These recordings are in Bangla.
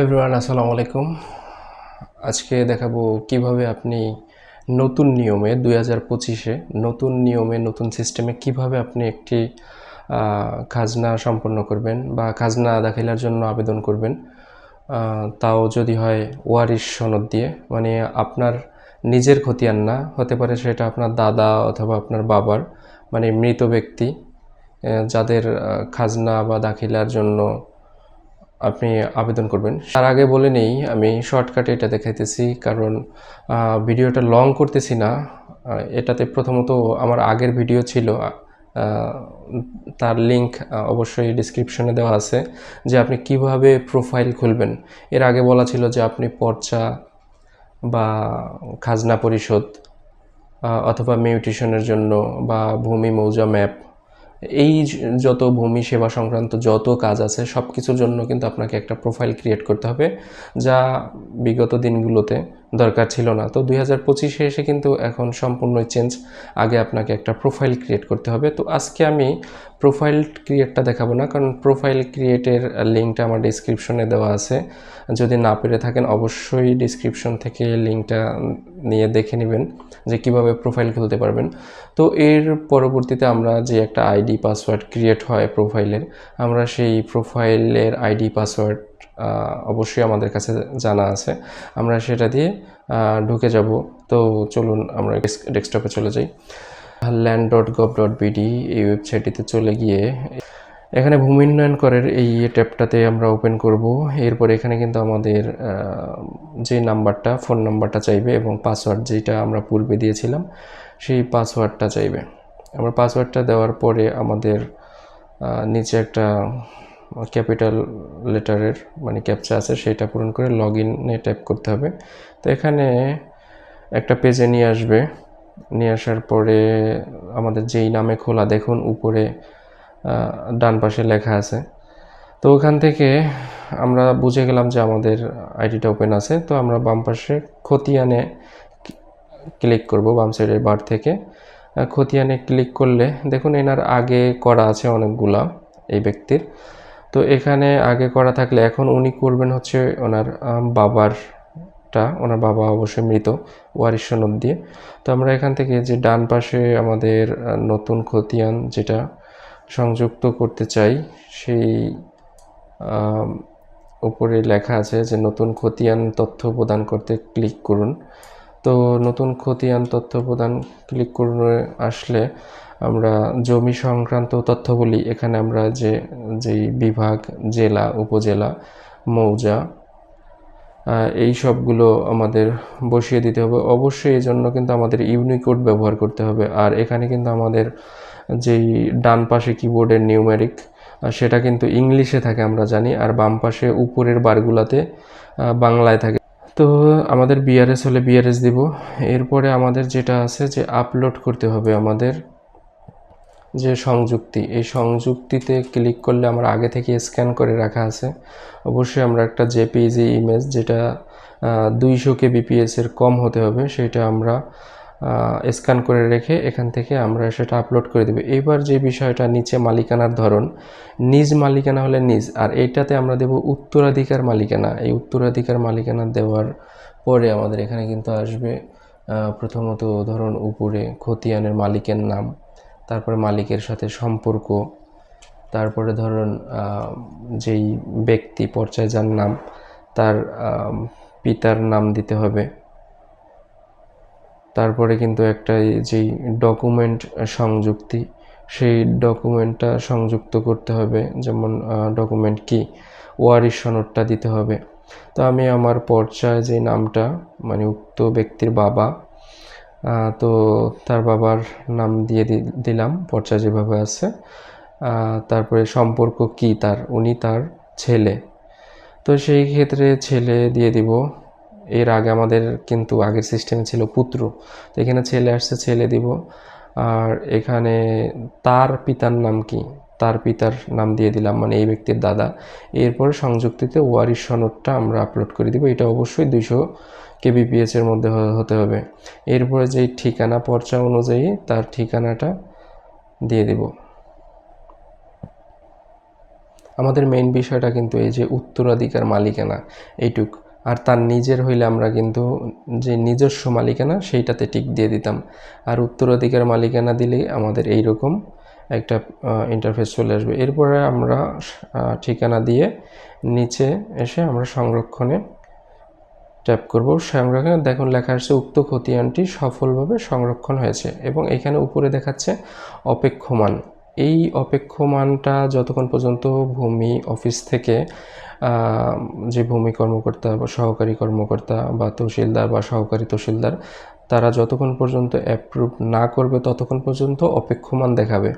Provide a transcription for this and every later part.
এভরিওয়ান আসসালামু আলাইকুম। আজকে দেখাবো কীভাবে আপনি নতুন নিয়মে দুই হাজার পঁচিশে নতুন নিয়মে নতুন সিস্টেমে কীভাবে আপনি একটি খাজনা সম্পন্ন করবেন বা খাজনা দাখিলার জন্য আবেদন করবেন। তাও যদি হয় ওয়ারিশ সনদ দিয়ে মানে আপনার নিজের খতিয়ান না, হতে পারে সেটা আপনার দাদা অথবা আপনার বাবার মানে মৃত ব্যক্তি যাদের খাজনা বা দাখিলার জন্য আপনি আবেদন করবেন। তার আগে বলে নেই, আমি শর্টকাটে এটা দেখাইতেছি কারণ ভিডিওটা লং করতেছি না। এটাতে প্রথমত আমার আগের ভিডিও ছিল তার লিংক অবশ্যই ডিসক্রিপশনে দেওয়া আছে, যে আপনি কীভাবে প্রোফাইল খুলবেন। এর আগে বলা ছিল যে আপনি পর্চা বা খাজনা পরিশোধ অথবা মিউটেশনের জন্য বা ভূমি মৌজা ম্যাপ এই যত ভূমি সেবা সংক্রান্ত যত কাজ আছে সব কিছুর জন্য কিন্তু আপনাকে একটা প্রোফাইল ক্রিয়েট করতে হবে, যা বিগত দিনগুলোতে দরকার ছিল না। তো দুই হাজার পঁচিশে এসে কিন্তু এখন সম্পূর্ণ চেঞ্জ আগে আপনাকে একটা প্রোফাইল ক্রিয়েট করতে হবে। তো আজকে আমি প্রোফাইল ক্রিয়েটটা দেখাবো না, কারণ প্রোফাইল ক্রিয়েটের লিঙ্কটা আমার ডিসক্রিপশনে দেওয়া আছে। যদি না পেরে থাকেন, অবশ্যই ডিসক্রিপশন থেকে লিঙ্কটা নিয়ে দেখে নেবেন যে কীভাবে প্রোফাইল খুলতে পারবেন। তো এর পরবর্তীতে আমরা যে একটা আইডি পাসওয়ার্ড ক্রিয়েট হয় প্রোফাইলের আমরা সেই প্রোফাইলের আইডি পাসওয়ার্ড অবশ্যই আমাদের কাছে জানা আছে। আমরা সেটা দিয়ে ঢুকে যাব। তো চলুন আমরা ডেস্কটপে চলে যাই। Land dot gov dot BD এই ওয়েবসাইটটিতে চলে গিয়ে, এখানে ভূমি উন্নয়ন করের এই ট্যাবটাতে আমরা ওপেন করব। এরপর এখানে কিন্তু আমাদের যে নাম্বারটা ফোন নাম্বারটা চাইবে এবং পাসওয়ার্ড যেটা আমরা পূর্বে দিয়েছিলাম, সেই পাসওয়ার্ডটা চাইবে। আমরা পাসওয়ার্ডটা দেওয়ার পরে আমাদের নিচে একটা ক্যাপিটাল লেটারের মানে ক্যাপচা আছে, সেটা পূরণ করে লগ ইনে ট্যাপ করতে হবে। তো এখানে একটা পেজে নিয়ে আসবে। নিয়ে আসার পরে আমাদের যেই নামে খোলা দেখুন, উপরে ডান পাশে লেখা আছে। তো ওখান থেকে আমরা বুঝে গেলাম যে আমাদের আইডিটা ওপেন আছে। তো আমরা বাম পাশে খতিয়ানে ক্লিক করব, বাম সাইডের বার থেকে। খতিয়ানে ক্লিক করলে, দেখুন এনার আগে করা আছে অনেকগুলা এই ব্যক্তির। তো এখানে আগে করা থাকলে এখন উনি করবেন হচ্ছে ওনার বাবারটা, ওনার বাবা অবশ্যই মৃত, ওয়ারিশ সনদ দিয়ে। তো আমরা এখান থেকে যে ডান পাশে আমাদের নতুন খতিয়ান যেটা সংযুক্ত করতে চাই, সেই উপরে লেখা আছে যে নতুন খতিয়ান তথ্য প্রদান করতে ক্লিক করুন। তো নতুন খতিয়ান তথ্য প্রদান ক্লিক করুন, আসলে আমরা জমি সংক্রান্ত তথ্যগুলি এখানে আমরা যে, যেই বিভাগ, জেলা, উপজেলা, মৌজা এই সবগুলো আমাদের বসিয়ে দিতে হবে। অবশ্যই এই জন্য কিন্তু আমাদের ইউনিকোড ব্যবহার করতে হবে। আর এখানে কিন্তু আমাদের যেই ডান পাশে কিবোর্ডের নিউমেরিক সেটা কিন্তু ইংলিশে থাকে আমরা জানি, আর বাম পাশে উপরের বারগুলাতে বাংলায় থাকে। তো আমাদের বিআরএস হলে বিআরএস দিব। এরপরে আমাদের যেটা আছে যে আপলোড করতে হবে আমাদের। যে সংযুক্তি, এই সংযুক্তিতে ক্লিক করলে আমরা আগে থেকে স্ক্যান করে রাখা আছে। অবশ্যই আমরা একটা জেপিজি ইমেজ যেটা দুইশো কে বিপিএস এর কম হতে হবে, সেটা আমরা স্ক্যান করে রেখে এখান থেকে আমরা সেটা আপলোড করে দেবো। এবার যে বিষয়টা, নিচে মালিকানার ধরন, নিজ মালিকানা হলে নিজ, আর এইটাতে আমরা দেব উত্তরাধিকার মালিকানা। এই উত্তরাধিকার মালিকানা দেওয়ার পরে আমাদের এখানে কিন্তু আসবে প্রথমত ধরুন উপরে খতিয়ানের মালিকের নাম। তারপরে মালিকের সাথে সম্পর্ক, তারপরে ধরুন যেই ব্যক্তি পর্যায়ে যার নাম, তার পিতার নাম দিতে হবে। তারপরে কিন্তু একটা যেই ডকুমেন্ট সংযুক্তি, সেই ডকুমেন্টটা সংযুক্ত করতে হবে, যেমন ডকুমেন্ট কি, ওয়ারিশ সনদটা দিতে হবে। তো আমি আমার পর্চায় যে নামটা মানে উক্ত ব্যক্তির বাবা তো তার বাবার নাম দিয়ে দিলাম পর্চা যেভাবে আছে। তারপরে সম্পর্ক কি তার? উনি তার ছেলে। তো সেই ক্ষেত্রে ছেলে দিয়ে দিব। এর আগে আমাদের কিন্তু আগের সিস্টেমে ছিল পুত্র। তো এখানে ছেলে আসছে, ছেলে দিব। আর এখানে তার পিতার নাম কি? তার পিতার নাম দিয়ে দিলাম মানে এই ব্যক্তির দাদা। এরপরে সংযুক্তিতে ওয়ারিশ সনদটা আমরা আপলোড করে দিব। এটা অবশ্যই দুইশো কেবিপিএস এর মধ্যে হতে হবে। এরপরে যেই ঠিকানা, পর্চা অনুযায়ী তার ঠিকানাটা দিয়ে দিব। আমাদের মেইন বিষয়টা কিন্তু এই যে উত্তরাধিকার মালিকানা, এইটুক। আর তার নিজের হইলে আমরা কিন্তু যে নিজস্ব মালিকানা, সেইটাতে টিক দিয়ে দিতাম। আর উত্তরাধিকার মালিকানা দিলেই আমাদের এই রকম একটা ইন্টারফেস চলে আসবে। এরপরে আমরা ঠিকানা দিয়ে নিচে এসে আমরা সংরক্ষণে ট্যাপ করব। সংরক্ষণে দেখুন লেখা আসছে উক্ত খতিয়ানটি সফলভাবে সংরক্ষণ হয়েছে এবং এখানে উপরে দেখাচ্ছে, অপেক্ষমান এই অপেক্ষমানটা যতক্ষণ পর্যন্ত ভূমি অফিস থেকে যে ভূমি কর্মকর্তা বা সহকারী কর্মকর্তা বা তহসিলদার বা সহকারী তহসিলদার তারা যতক্ষণ পর্যন্ত অ্যাপ্রুভ না করবে, ততক্ষণ পর্যন্ত অপেক্ষমান দেখাবে।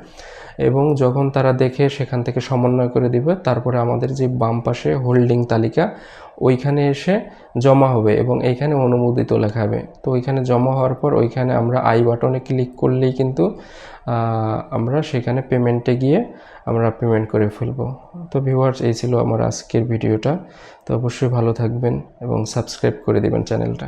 এবং যখন তারা দেখে সেখান থেকে সমন্বয় করে দিবে, তারপরে আমাদের যে বাম পাশে হোল্ডিং তালিকা, ওইখানে এসে জমা হবে এবং এইখানে অনুমোদিত লেখাবে। তো ওইখানে জমা হওয়ার পর ওইখানে আমরা আই বাটনে ক্লিক করলেই কিন্তু আমরা সেখানে পেমেন্টে গিয়ে আমরা পেমেন্ট করে ফেলব। তো ভিউয়ার্স এই ছিল আমার আজকের ভিডিওটা। তো অবশ্যই ভালো থাকবেন এবং সাবস্ক্রাইব করে দিবেন চ্যানেলটা